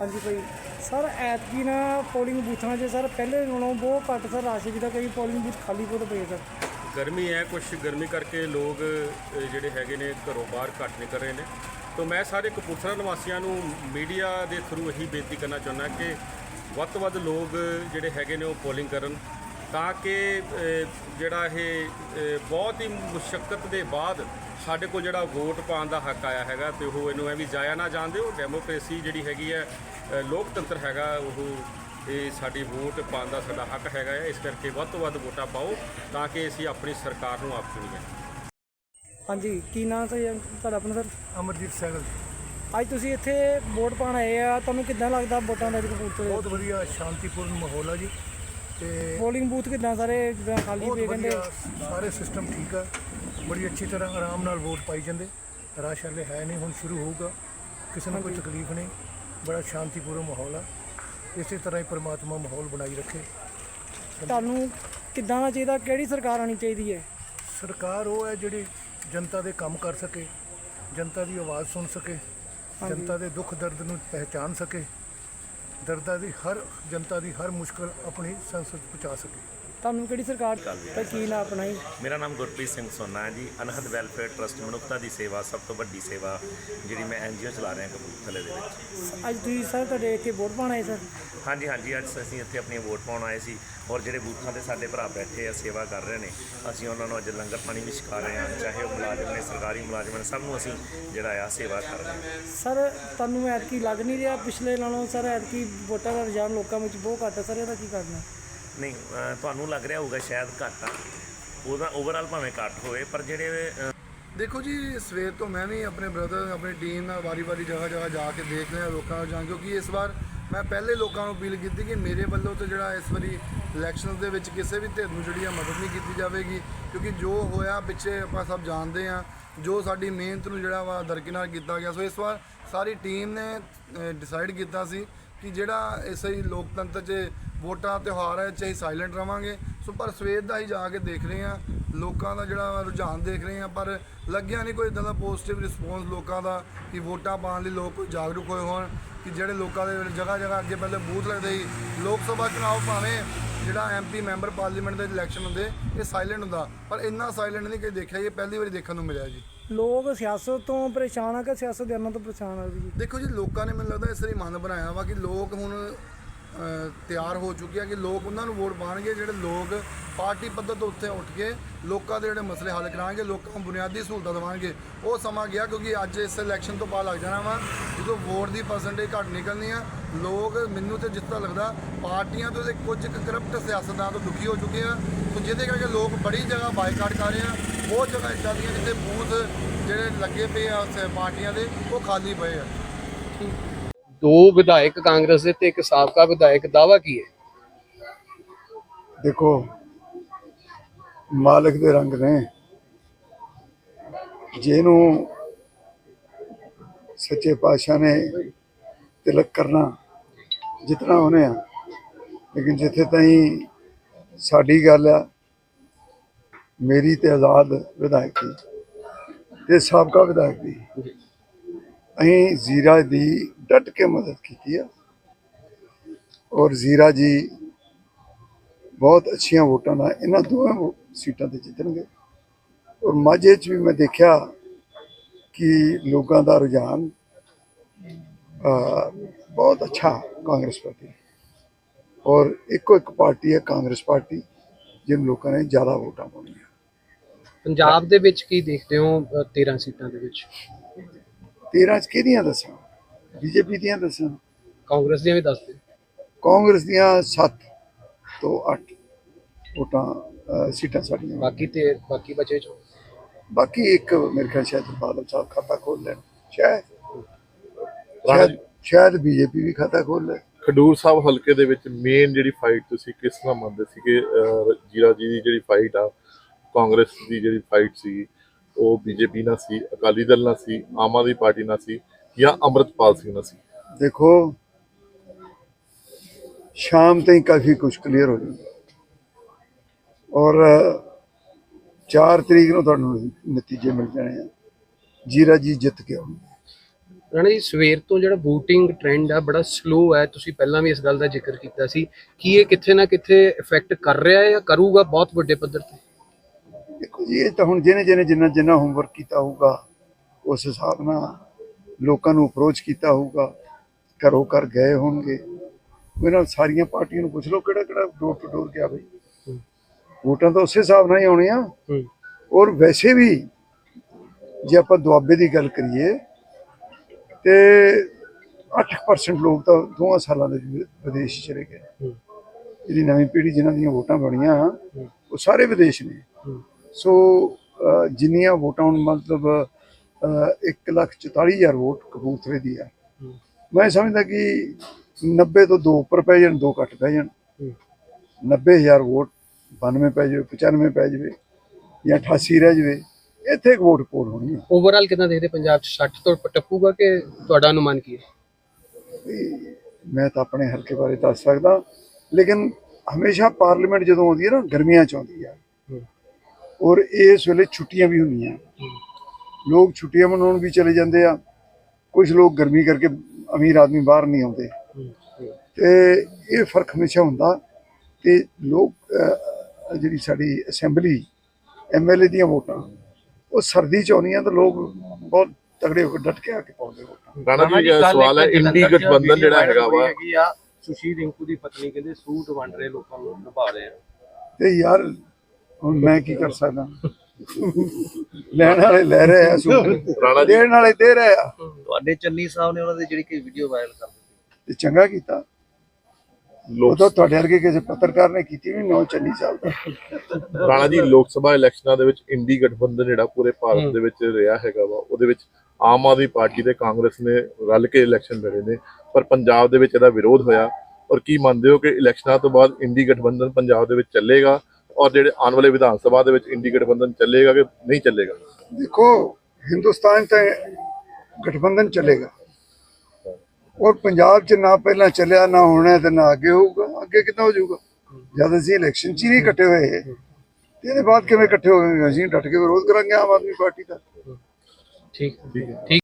ਹਾਂਜੀ ਭਾਈ। ਸਰ ਐਤਕੀ ਨਾ ਪੋਲਿੰਗ ਬੂਥਾਂ 'ਚ ਸਰ ਪਹਿਲੇ ਨਾਲੋਂ ਬਹੁਤ ਘੱਟ ਸਰ ਰਸ਼ ਜਿਹਦਾ ਕਈ ਪੋਲਿੰਗ ਬੂਥ ਖਾਲੀ ਬਹੁਤ ਪਏ ਸਰ। ਗਰਮੀ ਹੈ ਕੁਝ ਗਰਮੀ ਕਰਕੇ ਲੋਕ ਅ, ਜਿਹੜੇ ਹੈਗੇ ਨੇ ਘਰੋਂ ਬਾਹਰ ਘੱਟ ਨਿਕਲ ਰਹੇ ਨੇ। ਤਾਂ ਮੈਂ ਸਾਰੇ ਕਪੂਰਥਲਾ ਨਿਵਾਸੀਆਂ ਨੂੰ ਮੀਡੀਆ ਦੇ ਥਰੂ ਇਹੀ ਬੇਨਤੀ ਕਰਨਾ ਚਾਹੁੰਦਾ ਕਿ ਵੱਧ ਤੋਂ ਵੱਧ ਲੋਕ ਜਿਹੜੇ ਹੈਗੇ ਨੇ ਉਹ ਪੋਲਿੰਗ ਕਰਨ ਤਾਂ ਕਿ ਅ, ਜਿਹੜਾ ਇਹ ਅ, ਬਹੁਤ ਹੀ ਮੁਸ਼ਕਲ ਦੇ ਬਾਅਦ ਸਾਡੇ ਕੋਲ ਜਿਹੜਾ ਵੋਟ ਪਾਉਣ ਦਾ ਹੱਕ ਆਇਆ ਹੈਗਾ ਤੇ ਉਹ ਇਹਨੂੰ ਐਵੇਂ ਜਾਇਆ ਨਾ ਜਾਣ ਦਿਓ। ਡੈਮੋਕ੍ਰੇਸੀ ਜਿਹੜੀ ਹੈਗੀ ਹੈ ਲੋਕਤੰਤਰ ਹੈਗਾ ਉਹ ਇਹ ਸਾਡੀ ਵੋਟ ਪਾਉਣ ਦਾ ਸਾਡਾ ਹੱਕ ਹੈਗਾ ਹੈ। ਇਸ ਕਰਕੇ ਵੱਧ ਤੋਂ ਵੱਧ ਵੋਟਾਂ ਪਾਓ ਤਾਂ ਕਿ ਅਸੀਂ ਆਪਣੀ ਸਰਕਾਰ ਨੂੰ ਆਪ ਚੁਣੀਏ। ਹਾਂਜੀ ਕੀ ਨਾਮ ਸਰ ਜੀ? ਤੁਹਾਡਾ ਆਪਣਾ ਸਰ? ਅਮਰਜੀਤ ਸਹਿਗਲ ਅੱਜ ਤੁਸੀਂ ਇੱਥੇ ਵੋਟ ਪਾਉਣ ਆਏ ਆ ਤੁਹਾਨੂੰ ਕਿੱਦਾਂ ਲੱਗਦਾ ਵੋਟਾਂ ਦਾ ਕਪੂਰਥਲੇ? ਬਹੁਤ ਵਧੀਆ ਸ਼ਾਂਤੀਪੂਰਨ ਮਾਹੌਲ ਆ ਜੀ। ਤੇ ਪੋਲਿੰਗ ਬੂਥ ਕਿੱਦਾਂ ਸਾਰੇ ਜਿੱਦਾਂ ਖਾਲੀ ਪਏ ਕਹਿੰਦੇ? ਸਾਰੇ ਸਿਸਟਮ ਠੀਕ ਆ। ਬੜੀ ਅੱਛੀ ਤਰ੍ਹਾਂ ਆਰਾਮ ਨਾਲ ਵੋਟ ਪਾਈ ਜਾਂਦੇ। ਰਸ਼ ਹਲੇ ਹੈ ਨਹੀਂ ਹੁਣ ਸ਼ੁਰੂ ਹੋਊਗਾ। ਕਿਸੇ ਨੂੰ ਕੋਈ ਤਕਲੀਫ ਨਹੀਂ। ਬੜਾ ਸ਼ਾਂਤੀਪੂਰਨ ਮਾਹੌਲ ਆ। ਇਸੇ ਤਰ੍ਹਾਂ ਹੀ ਪ੍ਰਮਾਤਮਾ ਮਾਹੌਲ ਬਣਾਈ ਰੱਖੇ। ਤੁਹਾਨੂੰ ਕਿੱਦਾਂ ਦਾ ਚਾਹੀਦਾ ਕਿਹੜੀ ਸਰਕਾਰ ਆਣੀ ਚਾਹੀਦੀ ਹੈ? ਸਰਕਾਰ ਉਹ ਹੈ ਜਿਹੜੀ ਜਨਤਾ ਦੇ ਕੰਮ ਕਰ ਸਕੇ ਜਨਤਾ ਦੀ ਆਵਾਜ਼ ਸੁਣ ਸਕੇ ਜਨਤਾ ਦੇ ਦੁੱਖ ਦਰਦ ਨੂੰ ਪਹਿਚਾਨ ਸਕੇ ਦਰਦਾਂ ਦੀ ਹਰ ਜਨਤਾ ਦੀ ਹਰ ਮੁਸ਼ਕਲ ਆਪਣੀ ਸੰਸਦ ਪਹੁੰਚਾ ਸਕੇ। ਤੁਹਾਨੂੰ ਕਿਹੜੀ ਸਰਕਾਰ ਤਾਂ ਕੀ ਨਾ ਆਪਣਾ ਹੀ ਮੇਰਾ ਨਾਮ ਗੁਰਪ੍ਰੀਤ ਸਿੰਘ ਸੋਨਾ ਹੈ ਜੀ। ਅਨਹਦ ਵੈਲਫੇਅਰ ਟਰਸਟ ਮਨੁੱਖਤਾ ਦੀ ਸੇਵਾ ਸਭ ਤੋਂ ਵੱਡੀ ਸੇਵਾ ਜਿਹੜੀ ਮੈਂ ਐਨਜੀਓ ਚਲਾ ਰਿਹਾ ਕਪੂਰਥਲੇ ਦੇ ਵਿੱਚ। ਅੱਜ ਤੁਸੀਂ ਸਰ ਤੁਹਾਡੇ ਇੱਥੇ ਵੋਟ ਪਾਉਣ ਆਏ ਸਰ? ਹਾਂਜੀ ਹਾਂਜੀ ਅੱਜ ਅਸੀਂ ਇੱਥੇ ਆਪਣੀ ਵੋਟ ਪਾਉਣ ਆਏ ਸੀ ਔਰ ਜਿਹੜੇ ਬੂਥਾਂ ਤੇ ਸਾਡੇ ਭਰਾ ਬੈਠੇ ਆ ਸੇਵਾ ਕਰ ਰਹੇ ਨੇ ਅਸੀਂ ਉਹਨਾਂ ਨੂੰ ਅੱਜ ਲੰਗਰ ਪਾਣੀ ਵੀ ਛਕਾ ਰਹੇ ਹਾਂ। ਚਾਹੇ ਉਹ ਮੁਲਾਜ਼ਮ ਨੇ ਸਰਕਾਰੀ ਮੁਲਾਜ਼ਮ ਨੇ ਸਭ ਨੂੰ ਅਸੀਂ ਜਿਹੜਾ ਆ ਸੇਵਾ ਕਰ ਰਹੇ ਸਰ ਤੁਹਾਨੂੰ ਐਤਕੀ ਲੱਗ ਨਹੀਂ ਰਿਹਾ ਪਿਛਲੇ ਨਾਲੋਂ? ਸਰ ਐਤਕੀ ਵੋਟਾਂ ਦਾ ਰੁਝਾਨ ਲੋਕਾਂ ਵਿੱਚ ਬਹੁਤ ਘੱਟ ਸਰ ਇਹਦਾ ਕੀ ਕਰਨਾ ਨਹੀਂ ਤੁਹਾਨੂੰ ਲੱਗ ਰਿਹਾ ਹੋਊਗਾ ਸ਼ਾਇਦ ਘੱਟ ਆ। ਉਹਦਾ ਓਵਰਆਲ ਭਾਵੇਂ ਘੱਟ ਹੋਵੇ, ਪਰ ਜਿਹੜੇ ਦੇਖੋ ਜੀ, ਸਵੇਰ ਤੋਂ ਮੈਂ ਵੀ ਆਪਣੇ ਬ੍ਰਦਰ ਆਪਣੀ ਟੀਮ ਨਾਲ ਵਾਰੀ-ਵਾਰੀ ਜਗ੍ਹਾ ਜਗ੍ਹਾ ਜਾ ਕੇ ਦੇਖ ਰਿਹਾ ਲੋਕਾਂ ਨੂੰ ਜਾਂ ਕਿਉਂਕਿ ਇਸ ਵਾਰ ਮੈਂ ਪਹਿਲੇ ਲੋਕਾਂ ਨੂੰ ਅਪੀਲ ਕੀਤੀ ਕਿ ਮੇਰੇ ਵੱਲੋਂ ਤਾਂ ਜਿਹੜਾ ਇਸ ਵਾਰੀ ਇਲੈਕਸ਼ਨਸ ਦੇ ਵਿੱਚ ਕਿਸੇ ਵੀ ਧਿਰ ਨੂੰ ਜਿਹੜੀ ਆ ਮਦਦ ਨਹੀਂ ਕੀਤੀ ਜਾਵੇਗੀ, ਕਿਉਂਕਿ ਜੋ ਹੋਇਆ ਪਿੱਛੇ ਆਪਾਂ ਸਭ ਜਾਣਦੇ ਆ ਜੋ ਸਾਡੀ ਮਿਹਨਤ ਨੂੰ ਜਿਹੜਾ ਵਾ ਦਰਕਿਨਾਰ ਕੀਤਾ ਗਿਆ। ਸੋ ਇਸ ਵਾਰ ਸਾਰੀ ਟੀਮ ਨੇ ਡਿਸਾਈਡ ਕੀਤਾ ਸੀ ਕਿ ਜਿਹੜਾ ਇਸ ਹੀ ਲੋਕਤੰਤਰ 'ਚ ਵੋਟਾਂ, ਤਿਉਹਾਰ ਹੈ ਚਾਹੇ ਸਾਇਲੈਂਟ ਰਵਾਂਗੇ। ਸੋ ਪਰ ਸਵੇਰ ਦਾ ਹੀ ਜਾ ਕੇ ਦੇਖ ਰਹੇ ਆ ਲੋਕਾਂ ਦਾ ਜਿਹੜਾ ਰੁਝਾਨ ਦੇਖ ਰਹੇ ਆ ਪਰ ਲੱਗਿਆ ਨਹੀਂ ਕੋਈ ਇਦਾਂ ਦਾ ਪੋਜ਼ਿਟਿਵ ਰਿਸਪੌਂਸ ਲੋਕਾਂ ਦਾ ਕਿ ਵੋਟਾਂ ਪਾਉਣ ਲਈ ਲੋਕ ਕੋਈ ਜਾਗਰੂਕ ਹੋਏ ਹੋਣ, ਕਿ ਜਿਹੜੇ ਲੋਕਾਂ ਦੇ ਜਗ੍ਹਾ ਜਗ੍ਹਾ ਅੱਗੇ ਪਹਿਲੇ ਬੂਥ ਲੱਗਦੇ ਸੀ। ਲੋਕ ਸਭਾ ਚੁਣਾਵ ਭਾਵੇਂ ਜਿਹੜਾ ਐਮਪੀ ਮੈਂਬਰ ਪਾਰਲੀਮੈਂਟ ਦੇ ਇਲੈਕਸ਼ਨ ਹੁੰਦੇ, ਇਹ ਸਾਇਲੈਂਟ ਹੁੰਦਾ। ਪਰ ਇੰਨਾ ਸਾਇਲੈਂਟ ਨਹੀਂ ਕਿ ਦੇਖਿਆ ਇਹ ਪਹਿਲੀ ਵਾਰੀ ਦੇਖਣ ਨੂੰ ਮਿਲਿਆ ਜੀ। ਲੋਕ ਸਿਆਸਤ ਤੋਂ ਪਰੇਸ਼ਾਨ ਆ ਕਿ ਸਿਆਸਤ ਦੇ ਅੰਨਾਂ ਤੋਂ ਪਰੇਸ਼ਾਨ ਆ ਜੀ? ਦੇਖੋ ਜੀ ਲੋਕਾਂ ਨੇ ਮੈਨੂੰ ਲੱਗਦਾ ਇਸ ਲਈ ਮਨ ਬਣਾਇਆ ਵਾ ਕਿ ਲੋਕ ਹੁਣ ਅ, ਤਿਆਰ ਹੋ ਚੁੱਕੇ ਆ ਕਿ ਲੋਕ ਉਹਨਾਂ ਨੂੰ ਵੋਟ ਪਾਣਗੇ ਜਿਹੜੇ ਲੋਕ ਪਾਰਟੀ ਪੱਧਰ ਤੋਂ ਉੱਤੇ ਉੱਠ ਕੇ ਲੋਕਾਂ ਦੇ ਜਿਹੜੇ ਮਸਲੇ ਹੱਲ ਕਰਾਂਗੇ ਲੋਕਾਂ ਨੂੰ ਬੁਨਿਆਦੀ ਸਹੂਲਤਾਂ ਦੇਵਾਂਗੇ ਉਹ ਸਮਾਂ ਗਿਆ ਕਿਉਂਕਿ ਅੱਜ ਇਸ ਇਲੈਕਸ਼ਨ ਤੋਂ ਬਾਅਦ ਲੱਗ ਜਾਣਾ ਵਾ। ਜਦੋਂ ਵੋਟ ਦੀ ਪਰਸੈਂਟੇਜ ਘੱਟ ਨਿਕਲਣੀ ਆ ਲੋਕ ਮੈਨੂੰ ਤੇ ਜਿਸ ਲੱਗਦਾ ਪਾਰਟੀਆਂ ਤੋਂ ਤੇ ਕੁਝ ਕਰਪਟ ਸਿਆਸਤਦਾਨਾਂ ਤੋਂ ਦੁਖੀ ਹੋ ਚੁੱਕੇ ਆ। ਸੋ ਜਿਹਦੇ ਕਰਕੇ ਲੋਕ ਬੜੀ ਜਗ੍ਹਾ ਬਾਈਕਾਟ ਕਰ ਰਹੇ ਆ। ਬਹੁਤ ਜਗ੍ਹਾ ਇੱਦਾਂ ਦੀਆਂ ਜਿੱਥੇ ਬੂਥ ਜਿਹੜੇ ਲੱਗੇ ਪਏ ਆ ਉਸ ਪਾਰਟੀਆਂ ਦੇ ਉਹ ਖਾਲੀ ਪਏ ਆ। ਦੋ ਵਿਧਾਇਕ ਕਾਂਗਰਸ ਦੇ ਤੇ ਇੱਕ ਸਾਬਕਾ ਵਿਧਾਇਕ ਦਾਵਾ ਕੀ ਹੈ? ਦੇਖੋ ਮਾਲਕ ਦੇ ਰੰਗ ਨੇ। ਜਿਹਨੂੰ ਸੱਚੇ ਪਾਤਸ਼ਾਹ ਨੇ ਤਿਲਕ ਕਰਨਾ ਜਿਤਨਾ ਉਹਨੇ ਆ। ਲੇਕਿਨ ਜਿੱਥੇ ਤਾਈਂ ਸਾਡੀ ਗੱਲ ਆ ਮੇਰੀ ਤੇ ਆਜ਼ਾਦ ਵਿਧਾਇਕ ਦੀ ਤੇ ਸਾਬਕਾ ਵਿਧਾਇਕ ਦੀ ਅਸੀਂ ਜ਼ੀਰਾ ਦੀ ਡਟ ਕੇ ਮਦਦ ਕੀਤੀ ਆ ਔਰ ਜ਼ੀਰਾ ਜੀ ਬਹੁਤ ਅੱਛੀਆਂ ਵੋਟਾਂ ਨਾਲ ਇਹਨਾਂ ਦੋਵਾਂ ਸੀਟਾਂ ਤੇ ਜਿੱਤਣਗੇ। ਔਰ ਮਾਝੇ 'ਚ ਵੀ ਮੈਂ ਦੇਖਿਆ ਕਿ ਲੋਕਾਂ ਦਾ ਰੁਝਾਨ ਬਹੁਤ ਅੱਛਾ ਕਾਂਗਰਸ ਪਾਰਟੀ ਔਰ ਇੱਕੋ ਇੱਕ ਪਾਰਟੀ ਹੈ ਕਾਂਗਰਸ ਪਾਰਟੀ, ਜਿਹਨੂੰ ਲੋਕਾਂ ਨੇ ਜ਼ਿਆਦਾ ਵੋਟਾਂ ਪਾਉਣੀਆਂ। ਪੰਜਾਬ ਦੇ ਵਿੱਚ ਕੀ ਦੇਖਦੇ ਹੋ ਅ, 13 ਸੀਟਾਂ ਦੇ ਵਿੱਚ? 13 ਚ ਕਿਹਦੀਆਂ ਦੱਸਾਂ? ਬੀਜੇਪੀ ਦੀਆਂ ਦੱਸਾਂ? ਕਾਂਗਰਸ ਦੀਆਂ ਵੀ ਦੱਸ ਦਿਓ। ਕਾਂਗਰਸ ਦੀਆਂ 7 ਤੋਂ 8 ਵੋਟਾਂ ਸੀਟਾਂ ਸਾਡੀਆਂ। ਬਾਕੀ ਤੇ ਬਾਕੀ ਬਚੇ ਚੋਂ? ਬਾਕੀ ਇੱਕ ਮੇਰੇ ਖਿਆਲ ਸ਼ਾਇਦ ਬਾਦਲ ਸਾਹਿਬ ਖਾਤਾ ਖੋਲ ਲੈਣ। ਸ਼ਾਇਦ। ਸ਼ਾਇਦ ਬੀਜੇਪੀ ਵੀ ਖਾਤਾ ਖੋਲ ਲੈ। ਖਡੂਰ ਸਾਹਿਬ ਹਲਕੇ ਦੇ ਵਿੱਚ ਮੇਨ ਜਿਹੜੀ ਫਾਈਟ ਤੁਸੀਂ ਕਿਸ ਤਰ੍ਹਾਂ ਮੰਨਦੇ ਸੀ ਕਿ ਅਹ, ਜੀਰਾ ਜੀ ਦੀ ਜਿਹੜੀ ਫਾਈਟ ਆ ਕਾਂਗਰਸ ਦੀ ਜਿਹੜੀ ਫਾਈਟ ਸੀ ਉਹ ਬੀਜੇਪੀ ਨਾਲ ਸੀ ਅਕਾਲੀ ਦਲ ਨਾਲ ਸੀ ਆਮ ਆਦਮੀ ਪਾਰਟੀ ਨਾਲ ਸੀ ਜਾਂ ਅੰਮ੍ਰਿਤਪਾਲ ਸਿੰਘ ਨਾਲ ਸੀ? ਦੇਖੋ ਸ਼ਾਮ ਤਾਈਂ ਕਾਫੀ ਕੁਝ ਕਲੀਅਰ ਹੋ ਜਾਊਗਾ ਔਰ 4 ਤਰੀਕ ਨੂੰ ਤੁਹਾਨੂੰ ਨਤੀਜੇ ਮਿਲ ਜਾਣੇ ਆ। ਜੀਰਾ ਜੀ ਜਿੱਤ ਕੇ ਆਉਣਗੇ। ਰਾਣਾ ਜੀ ਸਵੇਰ ਤੋਂ ਜਿਹੜਾ VOTING ਟ੍ਰੈਂਡ ਆ ਬੜਾ ਸਲੋ ਹੈ ਤੁਸੀਂ ਪਹਿਲਾਂ ਵੀ ਇਸ ਗੱਲ ਦਾ ਜ਼ਿਕਰ ਕੀਤਾ ਸੀ ਕੀ ਇਹ ਕਿੱਥੇ ਨਾ ਕਿੱਥੇ ਇਫੈਕਟ ਕਰ ਰਿਹਾ ਹੈ ਜਾਂ ਕਰੂਗਾ ਬਹੁਤ ਵੱਡੇ ਪੱਧਰ ਤੇ? ਦੇਖੋ ਜੀ ਇਹ ਤਾਂ ਹੁਣ ਜਿਹਨੇ ਜਿਹਨੇ ਜਿੰਨਾ ਜਿੰਨਾ ਹੋਮਵਰਕ ਕੀਤਾ ਹੋਊਗਾ ਉਸ ਹਿਸਾਬ ਨਾਲ ਲੋਕਾਂ ਨੂੰ ਅਪਰੋਚ ਕੀਤਾ ਹੋਊਗਾ ਘਰੋਂ ਘਰ ਗਏ ਹੋਣਗੇ। ਨਾਲ ਸਾਰੀਆਂ ਪਾਰਟੀਆਂ ਨੂੰ ਪੁੱਛ ਲਓ ਕਿਹੜਾ ਕਿਹੜਾ ਡੋਰ ਟੂ ਡੋਰ ਗਿਆ ਬਈ। ਵੋਟਾਂ ਤਾਂ ਉਸੇ ਹਿਸਾਬ ਨਾਲ ਹੀ ਆਉਣੀਆਂ। ਔਰ ਵੈਸੇ ਵੀ ਜੇ ਆਪਾਂ ਦੁਆਬੇ ਦੀ ਗੱਲ ਕਰੀਏ ਤੇ 8% ਲੋਕ ਤਾਂ ਦੋਹਾਂ ਸਾਲਾਂ ਦੇ ਵਿਦੇਸ਼ ਚਲੇ ਗਏ। ਜਿਹੜੀ ਨਵੀਂ ਪੀੜ੍ਹੀ ਜਿਨ੍ਹਾਂ ਦੀਆਂ ਵੋਟਾਂ ਬਣੀਆਂ ਉਹ ਸਾਰੇ ਵਿਦੇਸ਼ ਨੇ। ਸੋ ਜਿੰਨੀਆਂ ਵੋਟਾਂ ਹੁਣ ਮਤਲਬ 144000 ਵੋਟ ਕਪੂਰਥਲੇ ਦੀ ਆ ਹੂੰ। ਮੈਂ ਸਮਝਦਾ ਕਿ 90 ਤੋਂ 2 ਉੱਪਰ ਪੈ ਜਾਣ 2 ਘੱਟ ਪੈ ਜਾਣ ਹੂੰ। 90000 ਵੋਟ 92 ਪੈ ਜਾਵੇ 95 ਪੈ ਜਾਵੇ ਜਾਂ 88 ਰਹਿ ਜਾਵੇ ਇੱਥੇ ਇੱਕ ਵੋਟ ਪੋਲ ਹੋਣੀ ਹੈ ਓਵਰਆਲ ਕਿੰਨਾ ਦੇਖਦੇ ਪੰਜਾਬ 'ਚ 60 ਤੋਂ ਟੱਪੂਗਾ ਕਿ ਤੁਹਾਡਾ ਅਨੁਮਾਨ ਕੀ ਹੈ ਮੈਂ ਤਾਂ ਆਪਣੇ ਹਲਕੇ ਬਾਰੇ ਦੱਸ ਸਕਦਾ ਲੇਕਿਨ ਹਮੇਸ਼ਾ ਪਾਰਲੀਮੈਂਟ ਜਦੋਂ ਆਉਂਦੀ ਹੈ ਨਾ ਗਰਮੀਆਂ ਚ ਆਉਂਦੀ ਆ ਹੂੰ। ਔਰ ਇਸ ਵੇਲੇ ਛੁੱਟੀਆਂ ਵੀ ਹੁੰਦੀਆਂ। ਲੋਕ ਛੁੱਟੀਆਂ ਮਨਾਉਣ ਵੀ ਚਲੇ ਜਾਂਦੇ ਆ। ਕੁਝ ਲੋਕ ਗਰਮੀ ਕਰਕੇ ਅਮੀਰ ਆਦਮੀ ਬਾਹਰ ਨਹੀਂ ਆਉਂਦੇ। ਤੇ ਇਹ ਫ਼ਰਕ ਹਮੇਸ਼ਾ ਹੁੰਦਾ ਤੇ ਲੋਕ ਜਿਹੜੀ ਸਾਡੀ ਅਸੈਂਬਲੀ ਐਮਐਲਏ ਦੀਆਂ ਵੋਟਾਂ ਉਹ ਸਰਦੀ ਚ ਆਉਂਦੀਆਂ ਤਾਂ ਲੋਕ ਬਹੁਤ ਤਗੜੇ ਹੋ ਕੇ ਡਟ ਕੇ ਆ ਕੇ ਪਾਉਂਦੇ ਵੋਟਾਂ। ਰਾਣਾ ਜੀ ਸਵਾਲ ਹੈ ਇੰਡੀ ਗਠਬੰਧਨ ਜਿਹੜਾ ਹੈਗਾ ਵਾ। ਸੁਸ਼ੀਲ ਰਿੰਕੂ ਦੀ ਪਤਨੀ ਕਹਿੰਦੇ ਸੂਟ ਵੰਡ ਰਹੇ ਲੋਕਾਂ ਨੂੰ ਨਿਭਾ ਰਹੇ ਆ। ਤੇ ਯਾਰ ਹੁਣ ਮੈਂ ਕੀ ਕਰ ਸਕਦਾ? ਲੈਣ ਵਾਲੇ ਲੈ ਰਹੇ ਆ ਸੂਟ ਰਾਣਾ ਜੀ। ਦੇਣ ਵਾਲੇ ਦੇ ਰਹੇ ਆ। ਤੁਹਾਡੇ ਚੰਨੀ ਸਾਹਿਬ ਨੇ ਉਹਨਾਂ ਦੀ ਜਿਹੜੀ ਕਿ ਵੀਡੀਓ ਵਾਇਰਲ ਕਰ ਦਿੱਤੀ। ਤੇ ਚੰਗਾ ਕੀਤਾ। ਲੋਕ ਤਾਂ ਤੁਹਾਡੇ ਵਰਗੇ ਕਿਸੇ ਪੱਤਰਕਾਰ ਨੇ ਕੀਤੀ ਵੀ ਨੌ ਚੰਨੀ ਸਾਹਿਬ ਦਾ। ਰਾਣਾ ਜੀ ਲੋਕ ਸਭਾ ਇਲੈਕਸ਼ਨਾਂ ਦੇ ਵਿੱਚ ਇੰਡੀ ਗਠਬੰਧਨ ਜਿਹੜਾ ਪੂਰੇ ਭਾਰਤ ਦੇ ਵਿੱਚ ਰਿਹਾ ਹੈਗਾ ਵਾ ਉਹਦੇ ਵਿੱਚ ਆਮ ਆਦਮੀ ਪਾਰਟੀ ਤੇ ਕਾਂਗਰਸ ਨੇ ਰਲ ਕੇ ਇਲੈਕਸ਼ਨ ਲੜੇ ਨੇ ਪਰ ਪੰਜਾਬ ਦੇ ਵਿੱਚ ਇਹਦਾ ਵਿਰੋਧ ਹੋਇਆ। ਔਰ ਕੀ ਮੰਨਦੇ ਹੋ ਕਿ ਇਲੈਕਸ਼ਨਾਂ ਤੋਂ ਬਾਅਦ ਇੰਡੀ ਗਠਬੰਧਨ ਪੰਜਾਬ ਦੇ ਵਿੱਚ ਚੱਲੇਗਾ? ਔਰ ਜਿਹੜੇ ਆਉਣ ਵਾਲੇ ਵਿਧਾਨ ਸਭਾ ਦੇ ਵਿੱਚ ਇੰਡੀ ਗਠਬੰਧਨ ਚੱਲੇਗਾ ਕਿ ਨਹੀਂ ਚੱਲੇਗਾ? ਦੇਖੋ ਹਿੰਦੁਸਤਾਨ ਤੇ ਗਠਬੰਧਨ ਚੱਲੇਗਾ। ਔਰ ਪੰਜਾਬ 'ਚ ਨਾ ਪਹਿਲਾਂ ਚੱਲਿਆ ਨਾ ਹੋਣਾ ਤੇ ਨਾ ਅੱਗੇ ਹੋਊਗਾ। ਅੱਗੇ ਕਿੱਦਾਂ ਹੋ ਜਾਊਗਾ? ਜਦ ਅਸੀਂ ਇਲੈਕਸ਼ਨ 'ਚ ਹੀ ਨਹੀਂ ਇਕੱਠੇ ਹੋਏ ਤੇ ਇਹਦੇ ਬਾਅਦ ਕਿਵੇਂ ਇਕੱਠੇ ਹੋਵਾਂਗੇ ਅਸੀਂ ਡਟ ਕੇ ਵਿਰੋਧ ਕਰਾਂਗੇ ਆਮ ਆਦਮੀ ਪਾਰਟੀ ਦਾ। ਠੀਕ ਠੀਕ